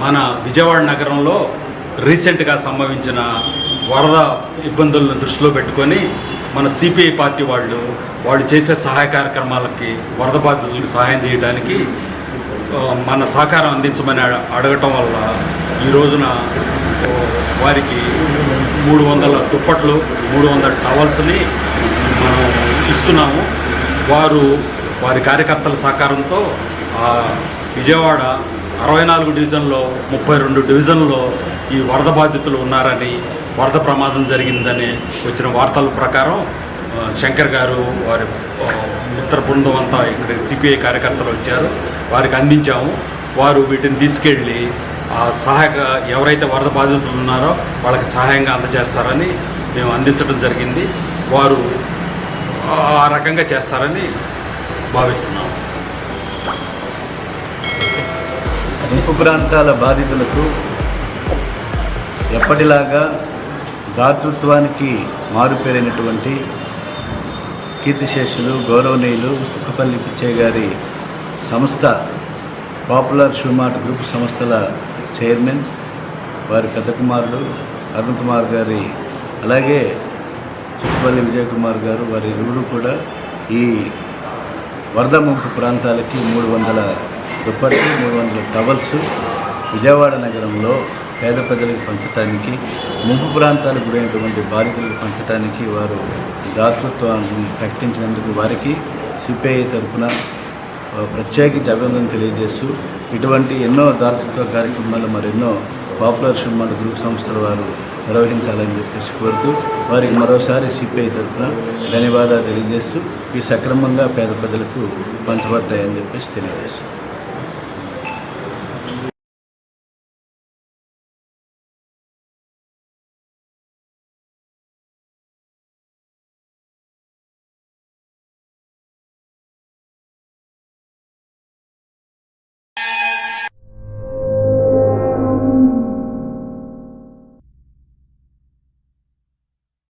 మన విజయవాడ నగరంలో రీసెంట్గా సంభవించిన వరద ఇబ్బందులను దృష్టిలో పెట్టుకొని మన సిపిఐ పార్టీ వాళ్ళు వాళ్ళు చేసే సహాయ కార్యక్రమాలకి వరద బాధితులకు సహాయం చేయడానికి మన సహకారం అందించమని అడగటం వల్ల ఈ రోజున వారికి మూడు వందల దుప్పట్లు మూడు వందల టవల్స్ని మనం ఇస్తున్నాము. వారు వారి కార్యకర్తల సహకారంతో విజయవాడ అరవై నాలుగు డివిజన్లో ముప్పై రెండు డివిజన్లో ఈ వరద బాధితులు ఉన్నారని వరద ప్రమాదం జరిగిందని వచ్చిన వార్తల ప్రకారం శంకర్ గారు వారి మిత్ర బృందం అంతా ఇక్కడ సిపిఐ కార్యకర్తలు వచ్చారు వారికి అందించాము. వారు వీటిని తీసుకెళ్ళి ఆ సహాయక ఎవరైతే వరద బాధితులు ఉన్నారో వాళ్ళకి సహాయంగా అందజేస్తారని మేము అందించడం జరిగింది. వారు ఆ రకంగా చేస్తారని భావిస్తున్నాము. ముంపు ప్రాంతాల బాధితులకు ఎప్పటిలాగా దాతృత్వానికి మారుపేరైనటువంటి కీర్తిశేషులు గౌరవనీయులు సుఖపల్లి పిచ్చయ్య గారి సంస్థ పాపులర్ షూమార్ట్ గ్రూప్ సంస్థల చైర్మన్ వారి పెద్ద కుమారుడు అరుణ్ కుమార్ గారి అలాగే చుట్టుపల్లి విజయ్ కుమార్ గారు వారి ఇరువురు కూడా ఈ వరద ముంపు ప్రాంతాలకి మూడు వందల దుప్పటి మూడు వందల టవల్స్ విజయవాడ నగరంలో పేద ప్రజలకు పంచడానికి ముంపు ప్రాంతాలకు గురైనటువంటి బాధితులకు పంచడానికి వారు దాతృత్వాన్ని ప్రకటించినందుకు వారికి సిపిఐ తరఫున ప్రత్యేకించి అభినందన తెలియజేస్తూ ఇటువంటి ఎన్నో దాతృత్వ కార్యక్రమాలు మరెన్నో పాపులర్ షుమాన్ గ్రూప్ సంస్థల వారు నిర్వహించాలని చెప్పేసి కోరుతూ వారికి మరోసారి సిపిఐ తరఫున ధన్యవాదాలు తెలియజేస్తూ ఈ సక్రమంగా పేద ప్రజలకు పంచబడతాయని చెప్పేసి తెలియజేస్తాం